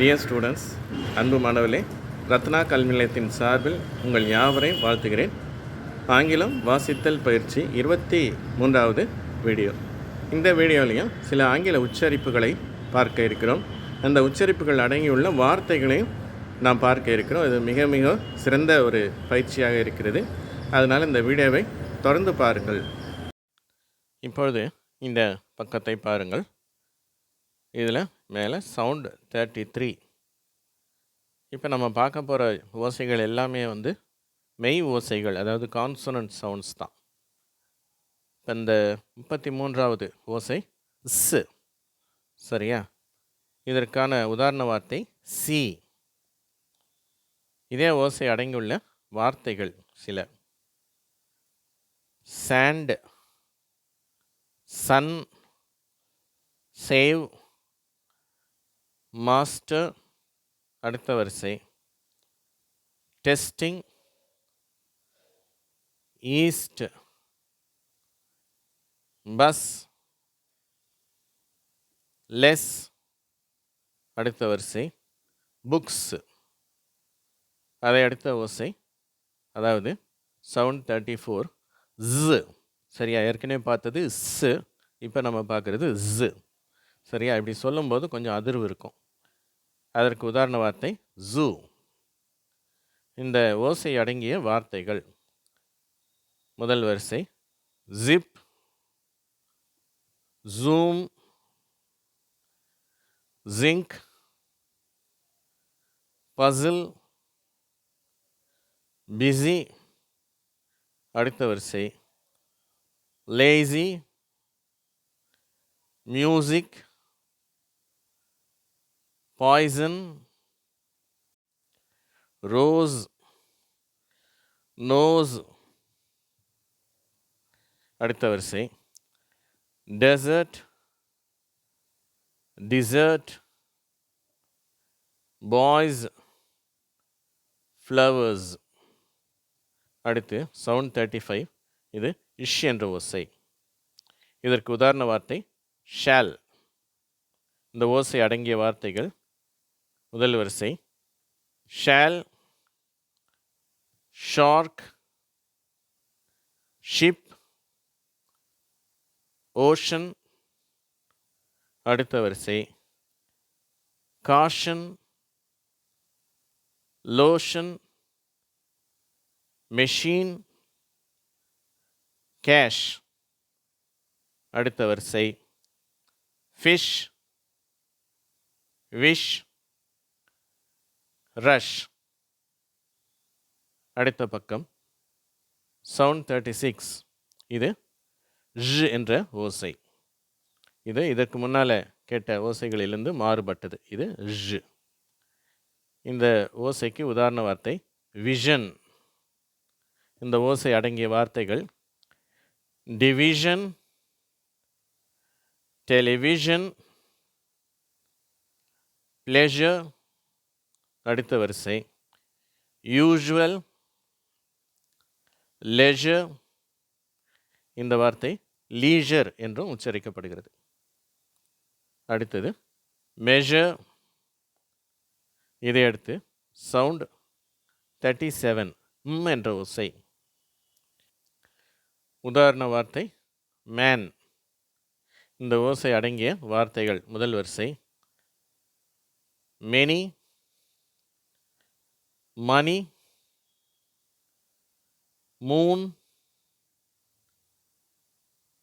Dear students அன்பு மாணவர்களே ரத்னா கல்வி நிலையத்தின் சார்பில் உங்கள் யாவரையும் வாழ்த்துகிறேன். ஆங்கிலம் வாசித்தல் பயிற்சி இருபத்தி மூன்றாவது வீடியோ. இந்த வீடியோலையும் சில ஆங்கில உச்சரிப்புகளை பார்க்க இருக்கிறோம். அந்த உச்சரிப்புகள் அடங்கியுள்ள வார்த்தைகளையும் நாம் பார்க்க இருக்கிறோம். இது மிக மிக சிறந்த ஒரு பயிற்சியாக இருக்கிறது. அதனால் இந்த வீடியோவை தொடர்ந்து பாருங்கள். இப்பொழுது இந்த பக்கத்தை பாருங்கள். இதில் மேலே சவுண்டு தேர்ட்டி த்ரீ இப்போ நம்ம பார்க்க போகிற ஓசைகள் எல்லாமே வந்து மெய் ஓசைகள் அதாவது கான்சனன்ட் சவுண்ட்ஸ் தான். இப்போ இந்த முப்பத்தி மூன்றாவது ஓசை ஸ். சரியா? இதற்கான உதாரண வார்த்தை சி. இதே ஓசை அடங்கியுள்ள வார்த்தைகள் சில. சாண்ட் சன் சேவ் மாஸ்டர் அடுத்த வரிசை. டெஸ்டிங் ஈஸ்ட் பஸ் லெஸ் அடுத்த வரிசை. புக்ஸ் அதை அடுத்த ஓசை. அதாவது சவுண்ட் தேர்ட்டி ஃபோர் ஜு சரியா? ஏற்கனவே பார்த்தது ஸ் இப்போ நம்ம பார்க்குறது ஜு சரியா? இப்படி சொல்லும்போது கொஞ்சம் அதிர்வு இருக்கும். அதற்கு உதாரண வார்த்தை ஜூ இந்த ஓசை அடங்கிய வார்த்தைகள். முதல் வரிசை zip zoom zinc puzzle busy அடுத்த வரிசை lazy music poison rose nose. அடுத்த வரிசை. Dessert desert boys flowers. அடுத்து சவுண்ட் தேர்ட்டி ஃபைவ் இது இஷ் என்ற ஓசை. இதற்கு உதாரண வார்த்தை ஷால். இந்த ஓசை அடங்கிய வார்த்தைகள் முதல் வரிசை. ஷால் ஷார்க் ஷிப் ஓஷன் அடுத்த வரிசை. காஷன் லோஷன் மெஷின் கேஷ் அடுத்த வரிசை. Fish wish rush. அடுத்த பக்கம். சவுண்ட் தேர்ட்டி சிக்ஸ் இது ழ் என்ற ஓசை. இது இதற்கு முன்னால் கேட்ட ஓசைகளிலிருந்து மாறுபட்டது. இது ழ் இந்த ஓசைக்கு உதாரண வார்த்தை விஷன் இந்த ஓசை அடங்கிய வார்த்தைகள் டிவிஷன் டெலிவிஷன் பிளேஷர் அடுத்த வரிசை. யூஷுவல் லெஷர் இந்த வார்த்தை லீஷர் என்றும் உச்சரிக்கப்படுகிறது. அடுத்தது மெஷர் இதை அடுத்து சவுண்ட் தேர்ட்டி செவன் ம் என்ற ஓசை. உதாரண வார்த்தை மேன் இந்த ஓசை அடங்கிய வார்த்தைகள் முதல் வரிசை. மெனி மணி மூன்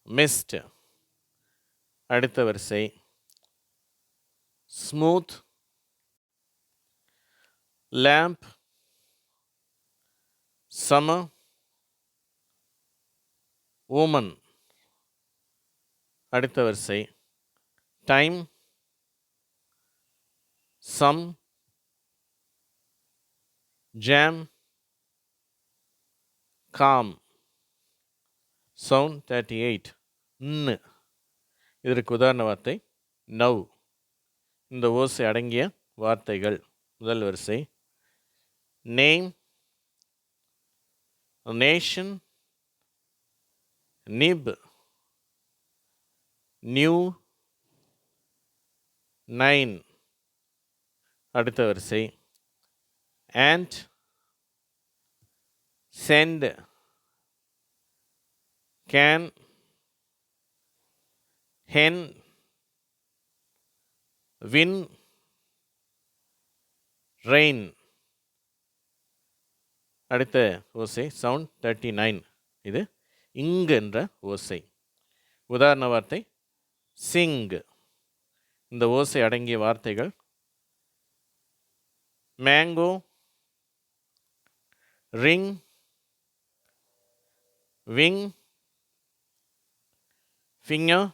மிஸ்ட் அடுத்த வரிசை ஸ்மூத் லேம்ப் சம உமன் அடுத்த வரிசை time sum jam calm sound thirty eight ன்னு இதற்கு உதாரண வார்த்தை நவ். இந்த ஓசை அடங்கிய வார்த்தைகள். முதல் வரிசை name. Nation. Nip. New. Nine. அடுத்த வரிசை and send can hen win rain. அடுத்த ஓசை சவுண்ட் தேர்ட்டி நைன் இது இங்கு என்ற ஓசை. உதாரண வார்த்தை சிங் இந்த ஓசை அடங்கிய வார்த்தைகள் மேங்கோ ரிங் விங் ஃபிங்கர்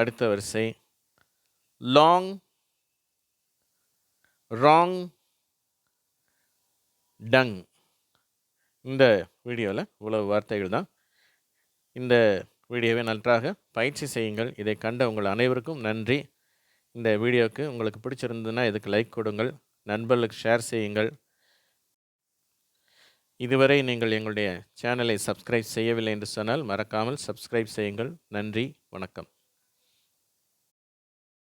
அடுத்த வரிசை லாங் ராங் டங் இந்த வீடியோவில் இவ்வளவு வார்த்தைகள் தான். இந்த வீடியோவை நன்றாக பயிற்சி செய்யுங்கள். இதை கண்ட உங்கள் அனைவருக்கும் நன்றி. இந்த வீடியோவுக்கு உங்களுக்கு பிடிச்சிருந்ததுன்னா இதுக்கு லைக் கொடுங்கள். நண்பர்களுக்கு ஷேர் செய்யுங்கள். இதுவரை நீங்கள் எங்களுடைய சேனலை சப்ஸ்கிரைப் செய்யவில்லை என்று சொன்னால் மறக்காமல் சப்ஸ்கிரைப் செய்யுங்கள். நன்றி வணக்கம்.